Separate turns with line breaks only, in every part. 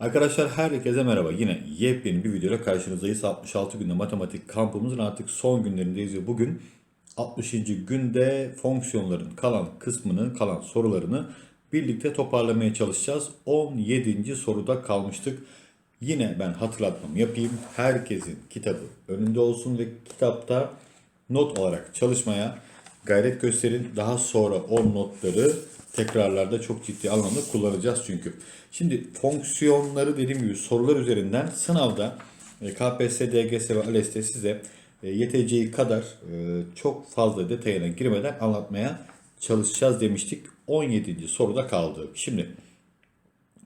Arkadaşlar herkese merhaba. Yine yepyeni bir videoyla karşınızdayız. 66 günde matematik kampımızın artık son günlerindeyiz ve bugün 60. günde fonksiyonların kalan kısmını, kalan sorularını birlikte toparlamaya çalışacağız. 17. soruda kalmıştık. Yine ben hatırlatmamı yapayım. Herkesin kitabı önünde olsun ve kitapta not olarak çalışmaya gayret gösterin. Daha sonra o notları tekrarlarda çok ciddi anlamda kullanacağız çünkü. Şimdi fonksiyonları dediğim gibi sorular üzerinden sınavda e, KPSS, DGS ve ALES'te size e, yeteceği kadar e, çok fazla detayına girmeden anlatmaya çalışacağız demiştik. 17. soruda kaldı. Şimdi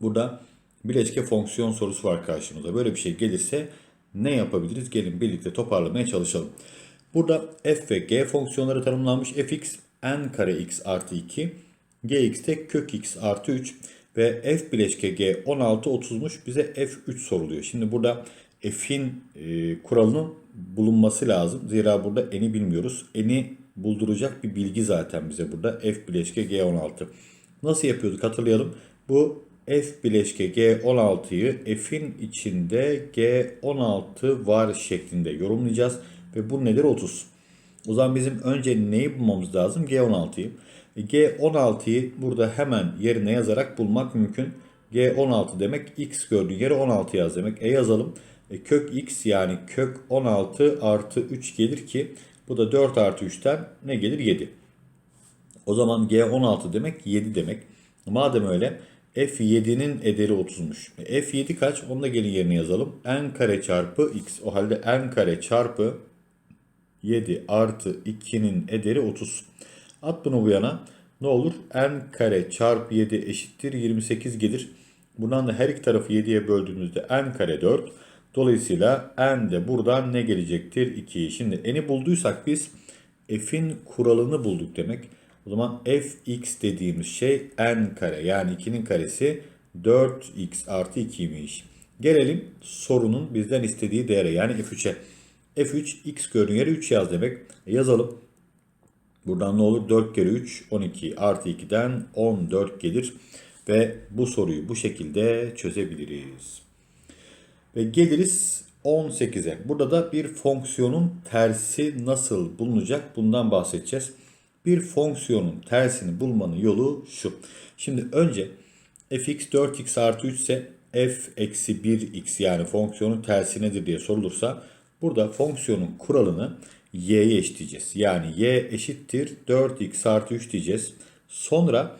burada bileşke fonksiyon sorusu var karşımıza. Böyle bir şey gelirse ne yapabiliriz? Gelin birlikte toparlamaya çalışalım. Burada f ve g fonksiyonları tanımlanmış. fx n kare x artı 2, gx de kök x artı 3 ve f bileşke g 16 30'muş bize f3 soruluyor. Şimdi burada f'in e, kuralının bulunması lazım. Zira burada n'i bilmiyoruz. n'i bulduracak bir bilgi zaten bize burada f bileşke g 16. Nasıl yapıyorduk hatırlayalım. Bu f bileşke g16'yı f'in içinde g16 var şeklinde yorumlayacağız. Ve bu nedir? 30. O zaman bizim önce neyi bulmamız lazım? G16'yı. G16'yı burada hemen yerine yazarak bulmak mümkün. G16 demek x gördüğün yere 16 yaz demek. E yazalım. E, kök x yani kök 16 artı 3 gelir ki bu da 4 artı 3'ten ne gelir? 7. O zaman G16 demek 7 demek. Madem öyle F7'nin ederi 30'muş. E, F7 kaç? Onu da gelin yerine yazalım. N kare çarpı x. O halde N kare çarpı 7 artı 2'nin ederi 30. At bunu bu yana. Ne olur? N kare çarpı 7 eşittir 28 gelir. Bundan da her iki tarafı 7'ye böldüğümüzde n kare 4. Dolayısıyla n de buradan ne gelecektir? 2. Şimdi n'i bulduysak biz f'in kuralını bulduk demek. O zaman fx dediğimiz şey n kare yani 2'nin karesi 4x artı 2'ymiş. Gelelim sorunun bizden istediği değere yani f3'e. F3 x gördüğün yere 3 yaz demek. E yazalım. Buradan ne olur? 4 kere 3 12 artı 2'den 14 gelir. Ve bu soruyu bu şekilde çözebiliriz. Ve geliriz 18'e. Burada da bir fonksiyonun tersi nasıl bulunacak bundan bahsedeceğiz. Bir fonksiyonun tersini bulmanın yolu şu. Şimdi önce fx 4x artı 3 ise f eksi 1x yani fonksiyonun tersi nedir diye sorulursa burada fonksiyonun kuralını y'ye eşitleyeceğiz. Yani y eşittir 4x artı 3 diyeceğiz. Sonra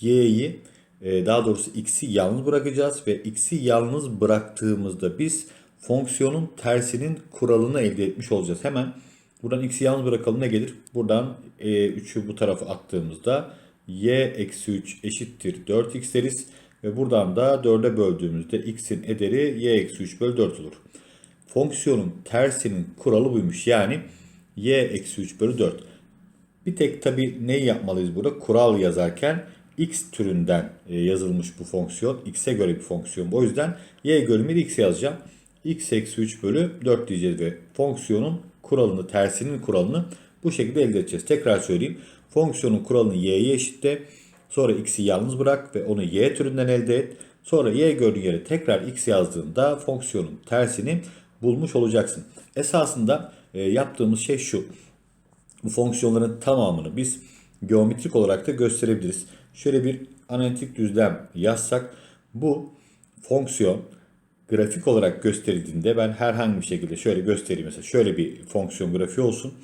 y'yi e, daha doğrusu x'i yalnız bırakacağız ve x'i yalnız bıraktığımızda biz fonksiyonun tersinin kuralını elde etmiş olacağız. Hemen buradan x'i yalnız bırakalım ne gelir? Buradan 3'ü bu tarafa attığımızda y eksi 3 eşittir 4x deriz. Ve buradan da 4'e böldüğümüzde x'in ederi y eksi 3 bölü 4 olur. Fonksiyonun tersinin kuralı buymuş. Yani y eksi 3 bölü 4. Bir tek tabi neyi yapmalıyız burada? Kural yazarken x türünden e, yazılmış bu fonksiyon. x'e göre bir fonksiyon. O yüzden y bölümü x yazacağım. x eksi 3 bölü 4 diyeceğiz ve fonksiyonun kuralını, tersinin kuralını bu şekilde elde edeceğiz. Tekrar söyleyeyim. Fonksiyonun kuralını y'ye eşitle. Sonra x'i yalnız bırak ve onu y türünden elde et. Sonra y gördüğün yere tekrar x yazdığında fonksiyonun tersini bulmuş olacaksın. Esasında e, yaptığımız şey şu. Bu fonksiyonların tamamını biz geometrik olarak da gösterebiliriz. Şöyle bir analitik düzlem yazsak bu fonksiyon grafik olarak gösterildiğinde ben herhangi bir şekilde şöyle göstereyim mesela şöyle bir fonksiyon grafiği olsun.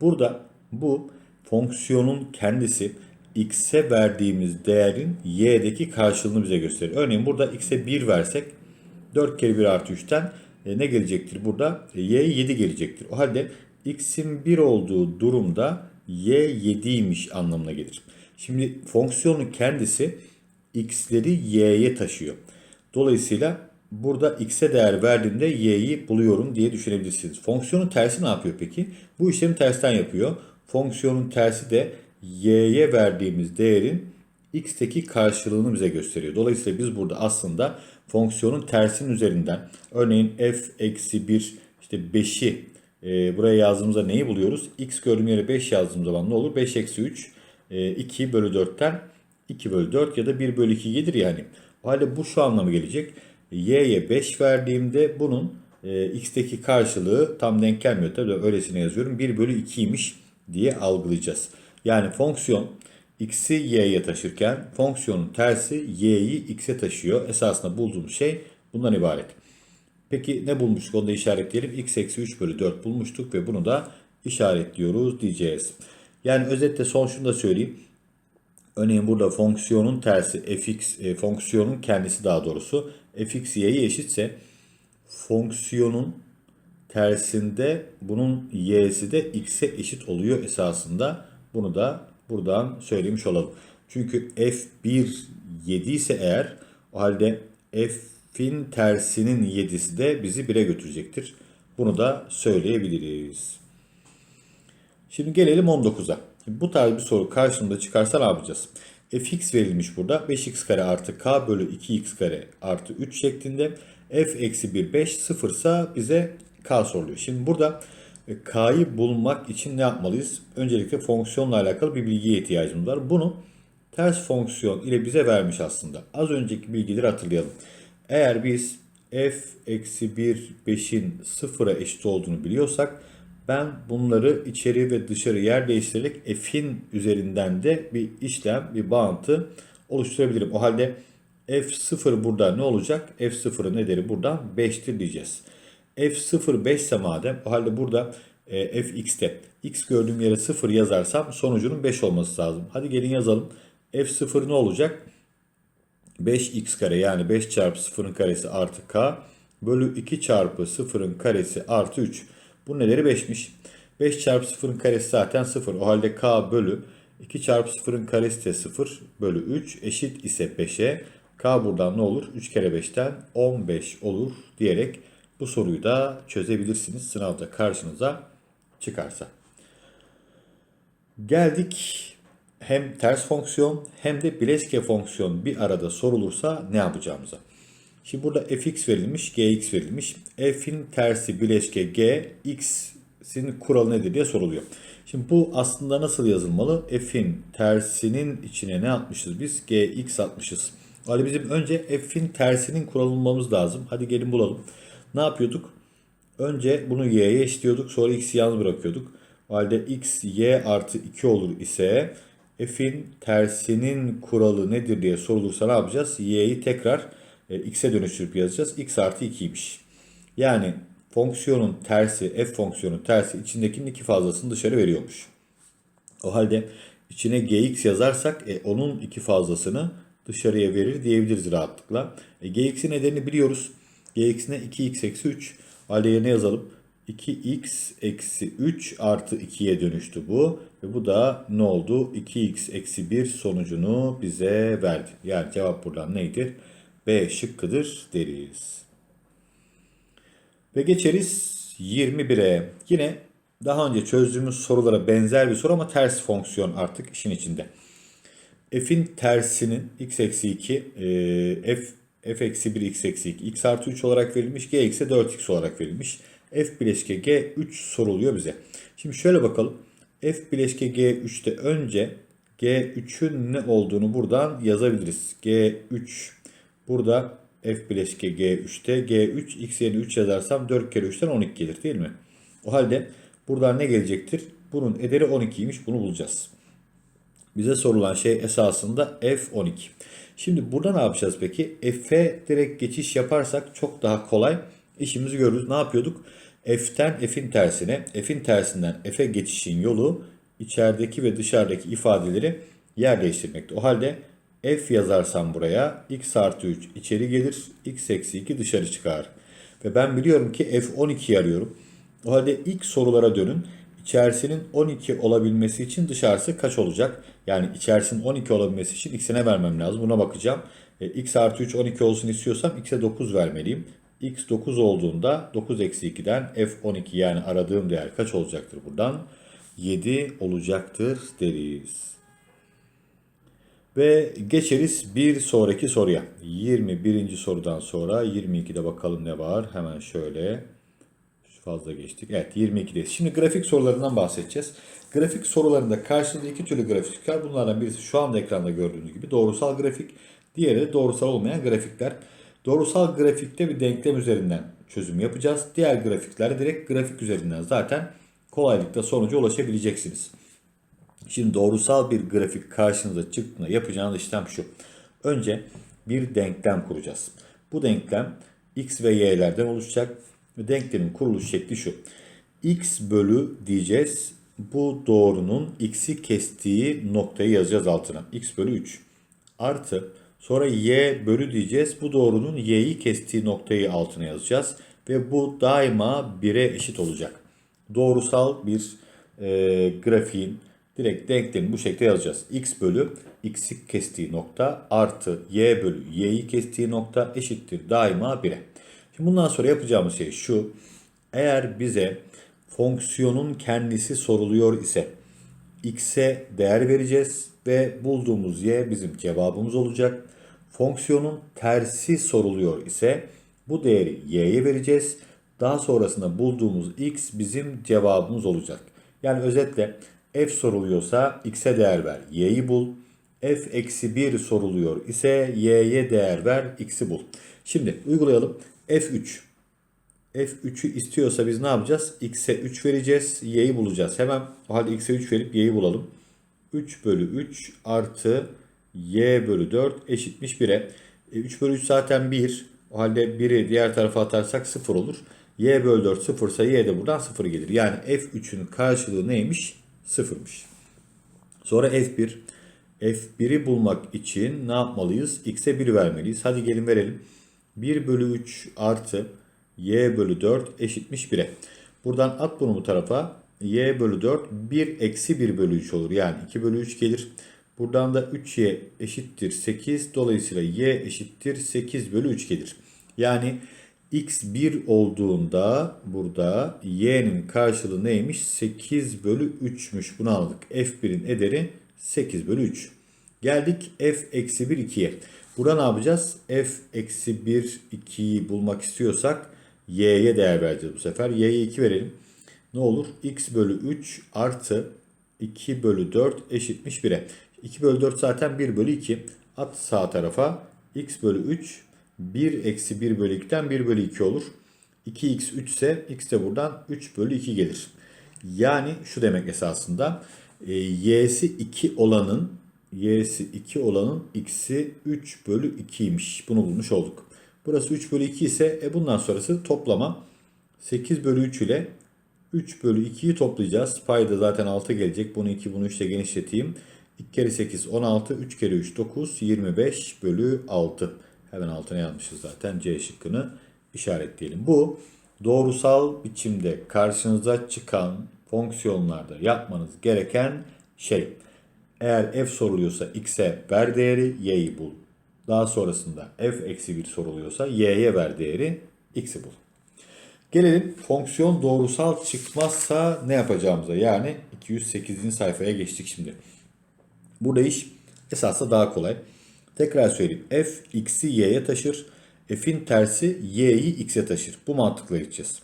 Burada bu fonksiyonun kendisi x'e verdiğimiz değerin y'deki karşılığını bize gösterir. Örneğin burada x'e 1 versek 4 kere 1 artı 3'ten e, ne gelecektir burada? E, y 7 gelecektir. O halde x'in 1 olduğu durumda y 7'ymiş anlamına gelir. Şimdi fonksiyonun kendisi x'leri y'ye taşıyor. Dolayısıyla burada x'e değer verdiğimde y'yi buluyorum diye düşünebilirsiniz. Fonksiyonun tersi ne yapıyor peki? Bu işlemi tersten yapıyor. Fonksiyonun tersi de y'ye verdiğimiz değerin x'teki karşılığını bize gösteriyor. Dolayısıyla biz burada aslında fonksiyonun tersinin üzerinden örneğin f eksi 1 işte 5'i e, buraya yazdığımızda neyi buluyoruz? x gördüğüm yere 5 yazdığım zaman ne olur? 5 eksi 3 e, 2 bölü 4'ten 2 bölü 4 ya da 1 bölü 2 gelir yani. O halde bu şu anlamı gelecek. Y'ye 5 verdiğimde bunun e, x'teki karşılığı tam denk gelmiyor. Tabii öylesine yazıyorum. 1 bölü 2'ymiş diye algılayacağız. Yani fonksiyon x'i y'ye taşırken fonksiyonun tersi y'yi x'e taşıyor. Esasında bulduğumuz şey bundan ibaret. Peki ne bulmuştuk onu da işaretleyelim. x eksi 3 bölü 4 bulmuştuk ve bunu da işaretliyoruz diyeceğiz. Yani özetle son şunu da söyleyeyim. Örneğin burada fonksiyonun tersi fx e, fonksiyonun kendisi daha doğrusu fx y'ye eşitse fonksiyonun tersinde bunun y'si de x'e eşit oluyor esasında. Bunu da buradan söylemiş olalım. Çünkü f1 7 ise eğer o halde f'in tersinin 7'si de bizi 1'e götürecektir. Bunu da söyleyebiliriz. Şimdi gelelim 19'a. Bu tarz bir soru karşımıza çıkarsa ne yapacağız? fx verilmiş burada. 5x kare artı k bölü 2x kare artı 3 şeklinde. f eksi 1 5 sıfırsa bize k soruluyor. Şimdi burada k'yı bulmak için ne yapmalıyız? Öncelikle fonksiyonla alakalı bir bilgiye ihtiyacımız var. Bunu ters fonksiyon ile bize vermiş aslında. Az önceki bilgileri hatırlayalım. Eğer biz f eksi 1 5'in sıfıra eşit olduğunu biliyorsak ben bunları içeri ve dışarı yer değiştirerek f'in üzerinden de bir işlem, bir bağıntı oluşturabilirim. O halde f0 burada ne olacak? f0'ın ederi buradan 5'tir diyeceğiz. F0 5 ise madem o halde burada e, fx'te x gördüğüm yere 0 yazarsam sonucunun 5 olması lazım. Hadi gelin yazalım. f0 ne olacak? 5x kare yani 5 çarpı 0'ın karesi artı k bölü 2 çarpı 0'ın karesi artı 3. Bu neleri 5'miş. 5 çarpı 0'ın karesi zaten 0. O halde k bölü 2 çarpı 0'ın karesi de 0 bölü 3 eşit ise 5'e. K buradan ne olur? 3 kere 5'ten 15 olur diyerek bu soruyu da çözebilirsiniz sınavda karşınıza çıkarsa. Geldik hem ters fonksiyon hem de bileşke fonksiyon bir arada sorulursa ne yapacağımıza. Şimdi burada fx verilmiş, gx verilmiş. f'in tersi bileşke g, x'in kuralı nedir diye soruluyor. Şimdi bu aslında nasıl yazılmalı? f'in tersinin içine ne atmışız biz? gx atmışız. Hadi bizim önce f'in tersinin kuralını bulmamız lazım. Hadi gelin bulalım. Ne yapıyorduk? Önce bunu y'ye eşitliyorduk. Sonra x'i yalnız bırakıyorduk. O halde x y artı 2 olur ise f'in tersinin kuralı nedir diye sorulursa ne yapacağız? y'yi tekrar e, x'e dönüştürüp yazacağız. x artı 2'ymiş. Yani fonksiyonun tersi, f fonksiyonun tersi içindekinin iki fazlasını dışarı veriyormuş. O halde içine gx yazarsak e, onun iki fazlasını dışarıya verir diyebiliriz rahatlıkla. E, gx'in nedenini biliyoruz. Gx'ine 2x eksi 3. O halde yerine yazalım. 2x eksi 3 artı 2'ye dönüştü bu. Ve bu da ne oldu? 2x eksi 1 sonucunu bize verdi. Yani cevap buradan neydir? B şıkkıdır deriz. Ve geçeriz 21'e. Yine daha önce çözdüğümüz sorulara benzer bir soru ama ters fonksiyon artık işin içinde. f'in tersinin x eksi 2 e, f f eksi 1 x eksi 2 x artı 3 olarak verilmiş g eksi 4x olarak verilmiş. f bileşke g 3 soruluyor bize. Şimdi şöyle bakalım. f bileşke g 3'te önce g3'ün ne olduğunu buradan yazabiliriz. g3 burada f bileşke g3'te g3 x yerine 3 yazarsam 4 kere 3'ten 12 gelir değil mi? O halde buradan ne gelecektir? Bunun ederi 12'ymiş bunu bulacağız. Bize sorulan şey esasında f12. Şimdi burada ne yapacağız peki? F'e direkt geçiş yaparsak çok daha kolay işimizi görürüz. Ne yapıyorduk? F'ten F'in tersine, F'in tersinden F'e geçişin yolu içerideki ve dışarıdaki ifadeleri yer değiştirmekti. O halde F yazarsam buraya x artı 3 içeri gelir, x eksi 2 dışarı çıkar. Ve ben biliyorum ki F12'yi arıyorum. O halde ilk sorulara dönün. İçerisinin 12 olabilmesi için dışarısı kaç olacak? Yani içerisinin 12 olabilmesi için x'e ne vermem lazım? Buna bakacağım. E, x artı 3 12 olsun istiyorsam x'e 9 vermeliyim. x 9 olduğunda 9 eksi 2'den f12 yani aradığım değer kaç olacaktır buradan? 7 olacaktır deriz. Ve geçeriz bir sonraki soruya. 21. sorudan sonra 22'de bakalım ne var. Hemen şöyle fazla geçtik. Evet 22'deyiz. Şimdi grafik sorularından bahsedeceğiz. Grafik sorularında karşınızda iki türlü grafik çıkar. Bunlardan birisi şu anda ekranda gördüğünüz gibi doğrusal grafik. Diğeri de doğrusal olmayan grafikler. Doğrusal grafikte bir denklem üzerinden çözüm yapacağız. Diğer grafiklerde direkt grafik üzerinden zaten kolaylıkla sonuca ulaşabileceksiniz. Şimdi doğrusal bir grafik karşınıza çıktığında yapacağınız işlem şu. Önce bir denklem kuracağız. Bu denklem x ve y'lerden oluşacak. Denklemin kuruluş şekli şu. x bölü diyeceğiz. Bu doğrunun x'i kestiği noktayı yazacağız altına. x bölü 3 artı sonra y bölü diyeceğiz. Bu doğrunun y'yi kestiği noktayı altına yazacağız. Ve bu daima 1'e eşit olacak. Doğrusal bir e, grafiğin direkt denklemi bu şekilde yazacağız. x bölü x'i kestiği nokta artı y bölü y'yi kestiği nokta eşittir daima 1'e. Şimdi bundan sonra yapacağımız şey şu. Eğer bize fonksiyonun kendisi soruluyor ise x'e değer vereceğiz ve bulduğumuz y bizim cevabımız olacak. Fonksiyonun tersi soruluyor ise bu değeri y'ye vereceğiz. Daha sonrasında bulduğumuz x bizim cevabımız olacak. Yani özetle f soruluyorsa x'e değer ver, y'yi bul. f eksi 1 soruluyor ise y'ye değer ver, x'i bul. Şimdi uygulayalım. F3. f3'ü istiyorsa biz ne yapacağız? x'e 3 vereceğiz, y'yi bulacağız. Hemen o halde x'e 3 verip y'yi bulalım. 3 bölü 3 artı y bölü 4 eşitmiş 1'e. E, 3 bölü 3 zaten 1. O halde 1'i diğer tarafa atarsak 0 olur. y bölü 4 0 ise y de buradan 0 gelir. Yani f3'ün karşılığı neymiş? 0'mış. Sonra f1. f1'i bulmak için ne yapmalıyız? x'e 1 vermeliyiz. Hadi gelin verelim. 1 bölü 3 artı y bölü 4 eşitmiş 1'e. Buradan at bunu bu tarafa. y bölü 4 1 eksi 1 bölü 3 olur. Yani 2 bölü 3 gelir. Buradan da 3y eşittir 8. Dolayısıyla y eşittir 8 bölü 3 gelir. Yani x 1 olduğunda burada y'nin karşılığı neymiş? 8 bölü 3'müş. Bunu anladık. f1'in ederi 8 bölü 3. Geldik f eksi 1 2'ye. Burada ne yapacağız? f eksi 1 2'yi bulmak istiyorsak y'ye değer vereceğiz bu sefer. y'ye 2 verelim. Ne olur? x bölü 3 artı 2 bölü 4 eşitmiş 1'e. 2 bölü 4 zaten 1 bölü 2. At sağ tarafa. x bölü 3 1 eksi 1 bölü 2'den 1 bölü 2 olur. 2x 3 ise x de buradan 3 bölü 2 gelir. Yani şu demek esasında e, y'si 2 olanın y'si 2 olanın x'i 3 bölü 2'ymiş. Bunu bulmuş olduk. Burası 3 bölü 2 ise e bundan sonrası toplama 8 bölü 3 ile 3 bölü 2'yi toplayacağız. Payda zaten 6 gelecek. Bunu 2 bunu 3 ile genişleteyim. 2 kere 8 16 3 kere 3 9 25 bölü 6. Hemen altına yazmışız zaten C şıkkını işaretleyelim. Bu doğrusal biçimde karşınıza çıkan fonksiyonlarda yapmanız gereken şey. Eğer f soruluyorsa x'e ver değeri y'yi bul. Daha sonrasında f eksi 1 soruluyorsa y'ye ver değeri x'i bul. Gelelim fonksiyon doğrusal çıkmazsa ne yapacağımıza. Yani 208. sayfaya geçtik şimdi. Burada iş esasında daha kolay. Tekrar söyleyeyim. F x'i y'ye taşır. F'in tersi y'yi x'e taşır. Bu mantıkla gideceğiz.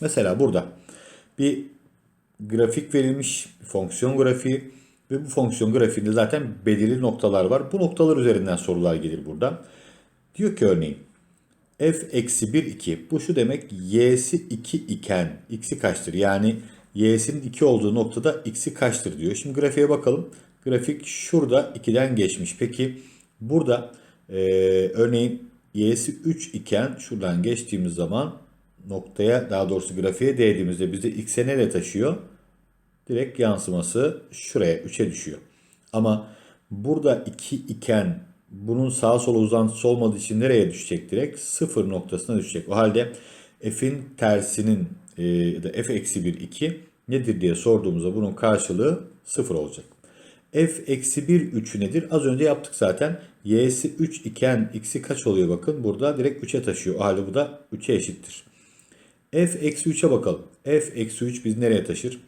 Mesela burada bir grafik verilmiş. Bir fonksiyon grafiği. Ve bu fonksiyon grafiğinde zaten belirli noktalar var. Bu noktalar üzerinden sorular gelir burada. Diyor ki örneğin f eksi 1 2. Bu şu demek y'si 2 iken x'i kaçtır? Yani y'sinin 2 olduğu noktada x'i kaçtır diyor. Şimdi grafiğe bakalım. Grafik şurada 2'den geçmiş. Peki burada e, örneğin y'si 3 iken şuradan geçtiğimiz zaman noktaya daha doğrusu grafiğe değdiğimizde bize x'e nereye taşıyor? Direkt yansıması şuraya 3'e düşüyor. Ama burada 2 iken bunun sağa sola uzantısı olmadığı için nereye düşecek direkt? 0 noktasına düşecek. O halde f'in tersinin e, ya da f eksi 1 2 nedir diye sorduğumuzda bunun karşılığı 0 olacak. f eksi 1 3 nedir? Az önce yaptık zaten. y'si 3 iken x'i kaç oluyor bakın. Burada direkt 3'e taşıyor. O halde bu da 3'e eşittir. f eksi 3'e bakalım. f eksi 3 biz nereye taşır?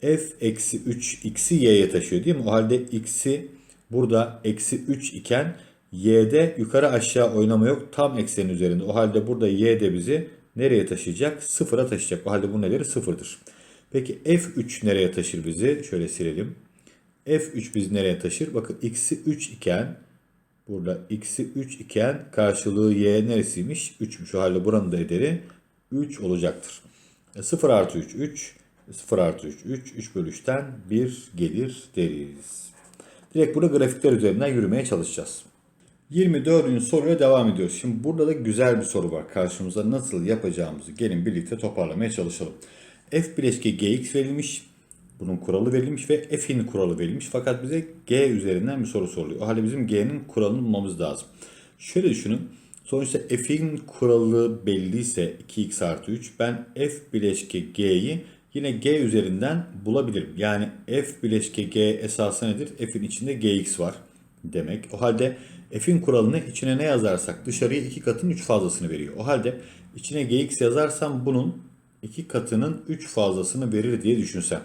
F eksi 3 x'i y'ye taşıyor değil mi? O halde x'i burada eksi 3 iken y'de yukarı aşağı oynama yok. Tam eksenin üzerinde. O halde burada y de bizi nereye taşıyacak? Sıfıra taşıyacak. O halde bu neleri? Sıfırdır. Peki f3 nereye taşır bizi? Şöyle silelim. f3 bizi nereye taşır? Bakın x'i 3 iken Burada x'i 3 iken karşılığı y neresiymiş? 3'müş. O halde buranın da ederi 3 olacaktır. E, 0 artı 3 3. 0 artı 3 3. 3 bölü 3'ten 1 gelir deriz. Direkt burada grafikler üzerinden yürümeye çalışacağız. 24. soruyla devam ediyoruz. Şimdi burada da güzel bir soru var. Karşımıza nasıl yapacağımızı gelin birlikte toparlamaya çalışalım. F bileşke gx verilmiş. Bunun kuralı verilmiş ve f'in kuralı verilmiş. Fakat bize g üzerinden bir soru soruluyor. O halde bizim g'nin kuralını bulmamız lazım. Şöyle düşünün. Sonuçta f'in kuralı belliyse 2x artı 3. Ben f bileşke g'yi yine g üzerinden bulabilirim. Yani f bileşke g esası nedir? f'in içinde gx var demek. O halde f'in kuralını içine ne yazarsak dışarıya iki katın 3 fazlasını veriyor. O halde içine gx yazarsam bunun iki katının 3 fazlasını verir diye düşünsem.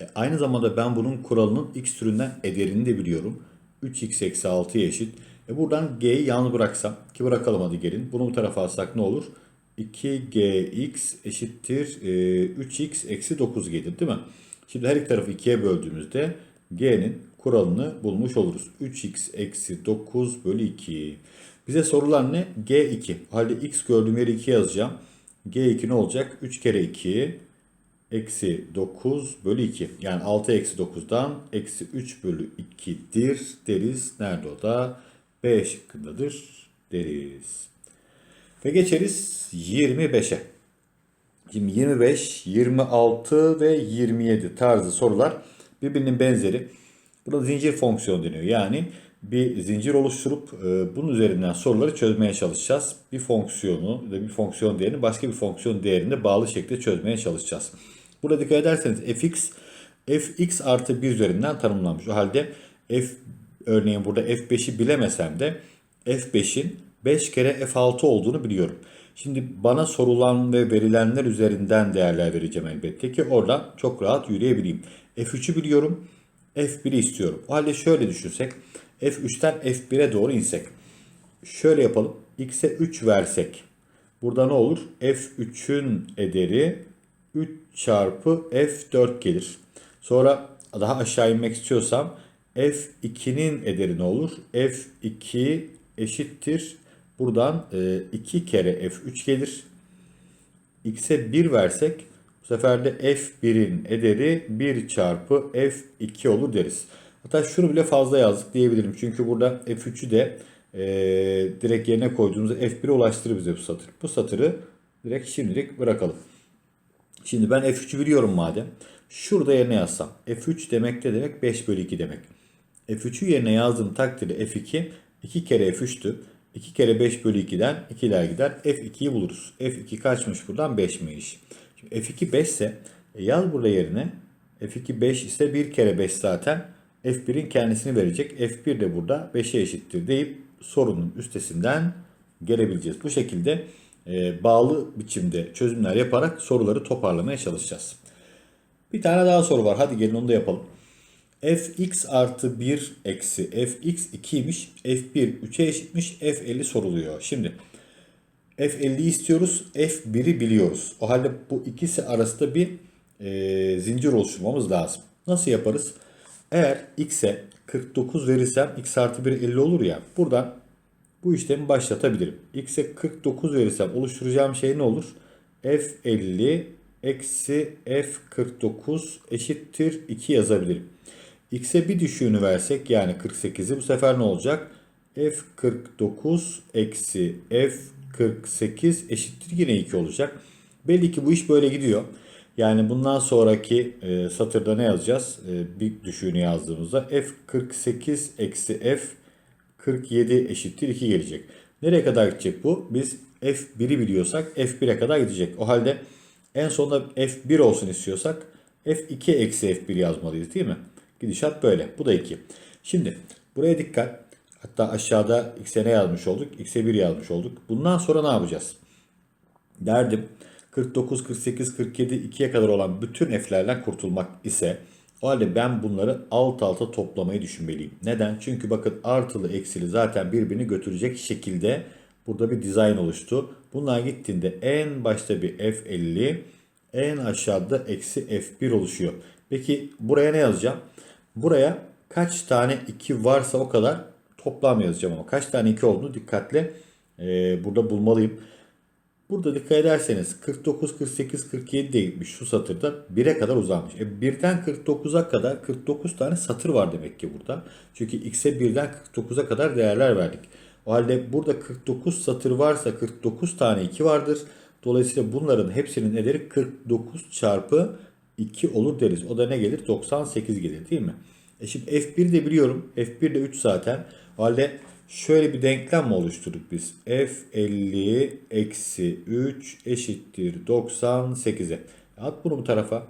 E, aynı zamanda ben bunun kuralının x türünden ederini de biliyorum. 3x eksi 6'ya eşit. E buradan g'yi yalnız bıraksam ki bırakalım hadi gelin. Bunu bu tarafa alsak ne olur? 2gx eşittir e, 3x eksi 9 gelir değil mi? Şimdi her iki tarafı 2'ye böldüğümüzde g'nin kuralını bulmuş oluruz. 3x eksi 9 bölü 2. Bize sorulan ne? g2. O halde x gördüğüm yere 2 yazacağım. g2 ne olacak? 3 kere 2 eksi 9 bölü 2. Yani 6 eksi 9'dan eksi 3 bölü 2'dir deriz. Nerede o da? B şıkkındadır deriz. Ve geçeriz 25'e. Şimdi 25, 26 ve 27 tarzı sorular birbirinin benzeri. Buna zincir fonksiyon deniyor. Yani bir zincir oluşturup e, bunun üzerinden soruları çözmeye çalışacağız. Bir fonksiyonu bir fonksiyon değerini başka bir fonksiyon değerine bağlı şekilde çözmeye çalışacağız. Burada dikkat ederseniz fx fx artı 1 üzerinden tanımlanmış. O halde f örneğin burada f5'i bilemesem de f5'in 5 kere f6 olduğunu biliyorum. Şimdi bana sorulan ve verilenler üzerinden değerler vereceğim elbette ki orada çok rahat yürüyebileyim. F3'ü biliyorum. F1'i istiyorum. O halde şöyle düşünsek. F3'ten F1'e doğru insek. Şöyle yapalım. X'e 3 versek. Burada ne olur? F3'ün ederi 3 çarpı F4 gelir. Sonra daha aşağı inmek istiyorsam F2'nin ederi ne olur? F2 eşittir. Buradan 2 kere F3 gelir. X'e 1 versek bu sefer de F1'in ederi 1 çarpı F2 olur deriz. Hatta şunu bile fazla yazdık diyebilirim. Çünkü burada F3'ü de e, direkt yerine koyduğumuzda F1'e ulaştırır bize bu satır. Bu satırı direkt şimdilik bırakalım. Şimdi ben F3'ü biliyorum madem. Şurada yerine yazsam. F3 demek de demek 5 bölü 2 demek. F3'ü yerine yazdığım takdirde F2 2 kere F3'tü. 2 kere 5 bölü 2'den 2'ler gider. F2'yi buluruz. F2 kaçmış buradan 5'miş. Şimdi F2 5 ise e, yaz burada yerine. F2 5 ise 1 kere 5 zaten. F1'in kendisini verecek. F1 de burada 5'e eşittir deyip sorunun üstesinden gelebileceğiz. Bu şekilde e, bağlı biçimde çözümler yaparak soruları toparlamaya çalışacağız. Bir tane daha soru var. Hadi gelin onu da yapalım. Fx artı 1 eksi fx 2'ymiş. f1 3'e eşitmiş. f50 soruluyor. Şimdi f50'yi istiyoruz. f1'i biliyoruz. O halde bu ikisi arasında bir e, zincir oluşturmamız lazım. Nasıl yaparız? Eğer x'e 49 verirsem x artı 1 50 olur ya. Buradan bu işlemi başlatabilirim. X'e 49 verirsem oluşturacağım şey ne olur? F50 eksi F49 eşittir 2 yazabilirim. X'e bir düşüğünü versek yani 48'i bu sefer ne olacak? F49 eksi F48 eşittir yine 2 olacak. Belli ki bu iş böyle gidiyor. Yani bundan sonraki e, satırda ne yazacağız? E, bir düşüğünü yazdığımızda F48 eksi F 47 eşittir 2 gelecek. Nereye kadar gidecek bu? Biz F1'i biliyorsak F1'e kadar gidecek. O halde en sonunda F1 olsun istiyorsak F2 eksi F1 yazmalıyız değil mi? Gidişat böyle. Bu da 2. Şimdi buraya dikkat. Hatta aşağıda x'e ne yazmış olduk? x'e 1 yazmış olduk. Bundan sonra ne yapacağız? Derdim 49, 48, 47, 2'ye kadar olan bütün f'lerden kurtulmak ise o halde ben bunları alt alta toplamayı düşünmeliyim. Neden? Çünkü bakın artılı eksili zaten birbirini götürecek şekilde burada bir dizayn oluştu. Bunlar gittiğinde en başta bir F50 en aşağıda eksi F1 oluşuyor. Peki buraya ne yazacağım? Buraya kaç tane 2 varsa o kadar toplam yazacağım ama kaç tane 2 olduğunu dikkatle e, burada bulmalıyım. Burada dikkat ederseniz 49, 48, 47 de şu satırda 1'e kadar uzanmış. E 1'den 49'a kadar 49 tane satır var demek ki burada. Çünkü x'e 1'den 49'a kadar değerler verdik. O halde burada 49 satır varsa 49 tane 2 vardır. Dolayısıyla bunların hepsinin ederi 49 çarpı 2 olur deriz. O da ne gelir? 98 gelir değil mi? E şimdi F1 de biliyorum. F1 de 3 zaten. O halde şöyle bir denklem mi oluşturduk biz? F50 eksi 3 eşittir 98'e. At bunu bu tarafa.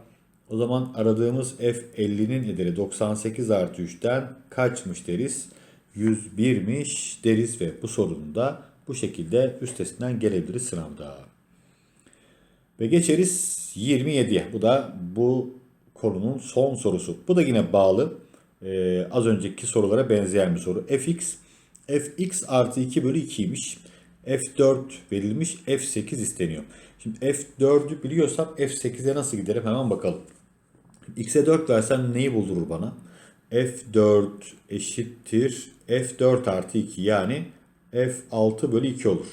O zaman aradığımız F50'nin ederi 98 artı 3'ten kaçmış deriz? 101'miş deriz ve bu sorunun da bu şekilde üstesinden gelebiliriz sınavda. Ve geçeriz 27'ye. Bu da bu konunun son sorusu. Bu da yine bağlı. Ee, az önceki sorulara benzeyen bir soru. fx fx artı 2 bölü 2'ymiş. f4 verilmiş. f8 isteniyor. Şimdi f4'ü biliyorsam f8'e nasıl giderim hemen bakalım. x'e 4 versem neyi buldurur bana? f4 eşittir f4 artı 2 yani f6 bölü 2 olur.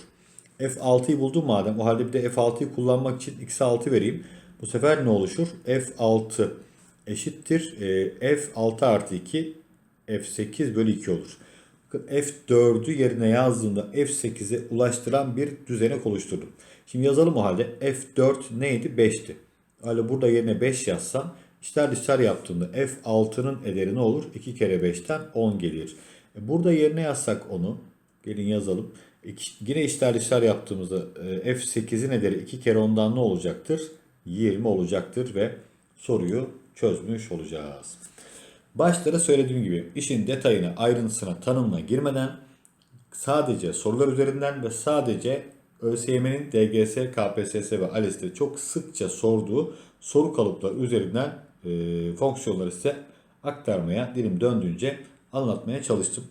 F6'yı buldum madem o halde bir de F6'yı kullanmak için X'e 6 vereyim. Bu sefer ne oluşur? F6 eşittir e, F6 artı 2 F8 bölü 2 olur. Bakın F4'ü yerine yazdığımda F8'e ulaştıran bir düzenek oluşturdum. Şimdi yazalım o halde F4 neydi? 5'ti. Öyle burada yerine 5 yazsam içler dışlar yaptığımda F6'nın ederi ne olur? 2 kere 5'ten 10 gelir. E burada yerine yazsak onu gelin yazalım. Yine içler dışlar yaptığımızda e, F8'in ederi 2 kere ondan ne olacaktır? 20 olacaktır ve soruyu çözmüş olacağız. Başta da söylediğim gibi işin detayına, ayrıntısına, tanımına girmeden sadece sorular üzerinden ve sadece ÖSYM'nin DGS, KPSS ve ALES'te çok sıkça sorduğu soru kalıpları üzerinden e, fonksiyonları size aktarmaya, dilim döndüğünce anlatmaya çalıştım.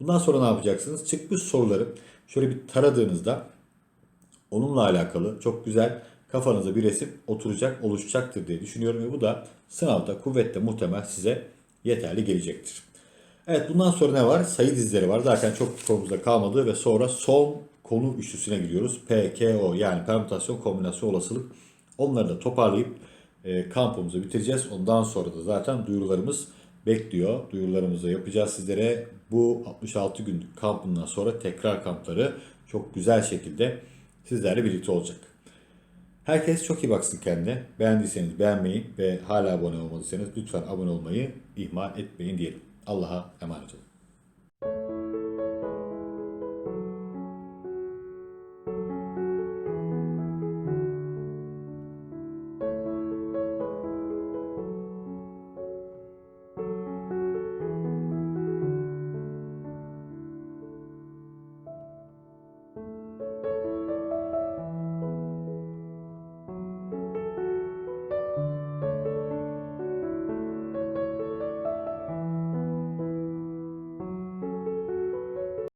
Bundan sonra ne yapacaksınız? Çıkmış soruları şöyle bir taradığınızda onunla alakalı çok güzel kafanıza bir resim oturacak, oluşacaktır diye düşünüyorum ve bu da sınavda kuvvetle muhtemel size yeterli gelecektir. Evet bundan sonra ne var? Sayı dizileri var. Zaten çok konumuzda kalmadı ve sonra son konu üçlüsüne gidiyoruz. PKO yani permütasyon, kombinasyon, olasılık. Onları da toparlayıp e, kampımızı bitireceğiz. Ondan sonra da zaten duyurularımız bekliyor. Duyurularımızı yapacağız sizlere. Bu 66 günlük kampından sonra tekrar kampları çok güzel şekilde sizlerle birlikte olacak. Herkes çok iyi baksın kendine. Beğendiyseniz beğenmeyi ve hala abone olmadıysanız lütfen abone olmayı ihmal etmeyin diyelim. Allah'a emanet olun.